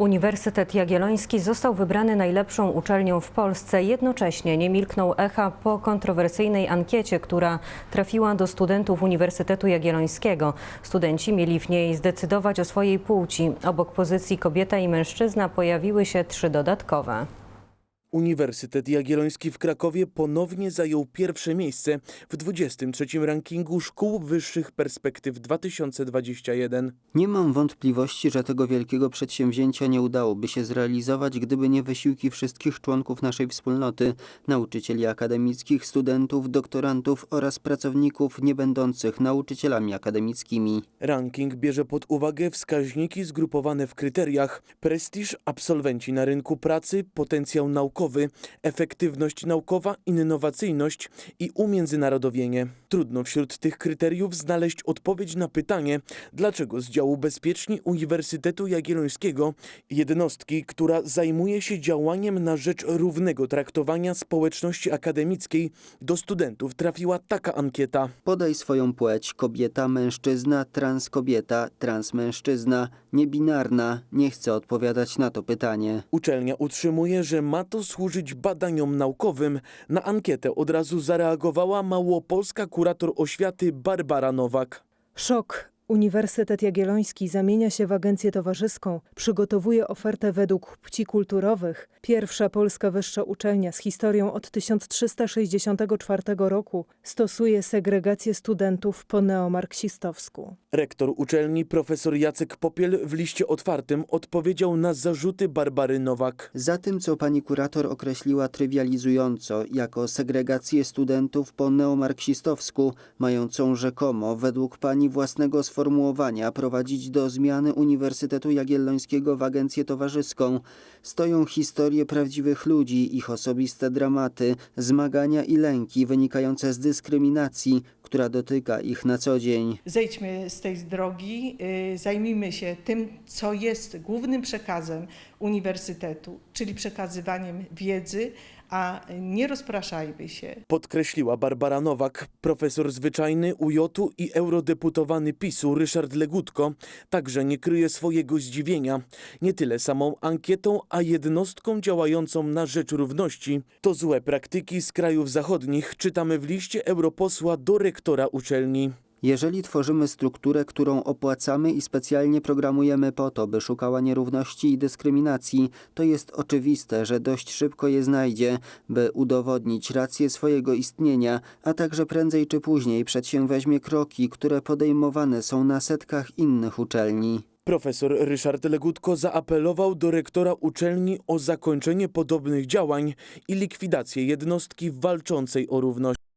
Uniwersytet Jagielloński został wybrany najlepszą uczelnią w Polsce. Jednocześnie nie milknął echa po kontrowersyjnej ankiecie, która trafiła do studentów Uniwersytetu Jagiellońskiego. Studenci mieli w niej zdecydować o swojej płci. Obok pozycji kobieta i mężczyzna pojawiły się trzy dodatkowe. Uniwersytet Jagielloński w Krakowie ponownie zajął pierwsze miejsce w 23 rankingu szkół wyższych perspektyw 2021. Nie mam wątpliwości, że tego wielkiego przedsięwzięcia nie udałoby się zrealizować, gdyby nie wysiłki wszystkich członków naszej wspólnoty, nauczycieli akademickich, studentów, doktorantów oraz pracowników nie będących nauczycielami akademickimi. Ranking bierze pod uwagę wskaźniki zgrupowane w kryteriach: prestiż, absolwenci na rynku pracy, potencjał naukowy, efektywność naukowa, innowacyjność i umiędzynarodowienie. Trudno wśród tych kryteriów znaleźć odpowiedź na pytanie, dlaczego z działu bezpieczni Uniwersytetu Jagiellońskiego, jednostki, która zajmuje się działaniem na rzecz równego traktowania społeczności akademickiej, do studentów trafiła taka ankieta. Podaj swoją płeć kobieta, mężczyzna, transkobieta, transmężczyzna, niebinarna. Nie chcę odpowiadać na to pytanie. Uczelnia utrzymuje, że ma to służyć badaniom naukowym. Na ankietę od razu zareagowała małopolska kurator oświaty Barbara Nowak. Szok. Uniwersytet Jagielloński zamienia się w agencję towarzyską, przygotowuje ofertę według płci kulturowych. Pierwsza polska wyższa uczelnia z historią od 1364 roku stosuje segregację studentów po neomarksistowsku. Rektor uczelni profesor Jacek Popiel w liście otwartym odpowiedział na zarzuty Barbary Nowak. Za tym, co pani kurator określiła trywializująco jako segregację studentów po neomarksistowsku, mającą rzekomo, według pani własnego sformułowania, prowadzić do zmiany Uniwersytetu Jagiellońskiego w agencję towarzyską, stoją historie prawdziwych ludzi, ich osobiste dramaty, zmagania i lęki wynikające z dyskryminacji, która dotyka ich na co dzień. zejdźmy z tej drogi, y, zajmijmy się tym, co jest głównym przekazem uniwersytetu, czyli przekazywaniem wiedzy, a nie rozpraszajmy się. Podkreśliła Barbara Nowak. Profesor zwyczajny UJ-u i eurodeputowany PiSu Ryszard Legutko także nie kryje swojego zdziwienia. Nie tyle samą ankietą, a jednostką działającą na rzecz równości. To złe praktyki z krajów zachodnich czytamy w liście europosła do rektora uczelni. Jeżeli tworzymy strukturę, którą opłacamy i specjalnie programujemy po to, by szukała nierówności i dyskryminacji, to jest oczywiste, że dość szybko je znajdzie, by udowodnić rację swojego istnienia, a także prędzej czy później przedsięweźmie kroki, które podejmowane są na setkach innych uczelni. Profesor Ryszard Legutko zaapelował do rektora uczelni o zakończenie podobnych działań i likwidację jednostki walczącej o równość.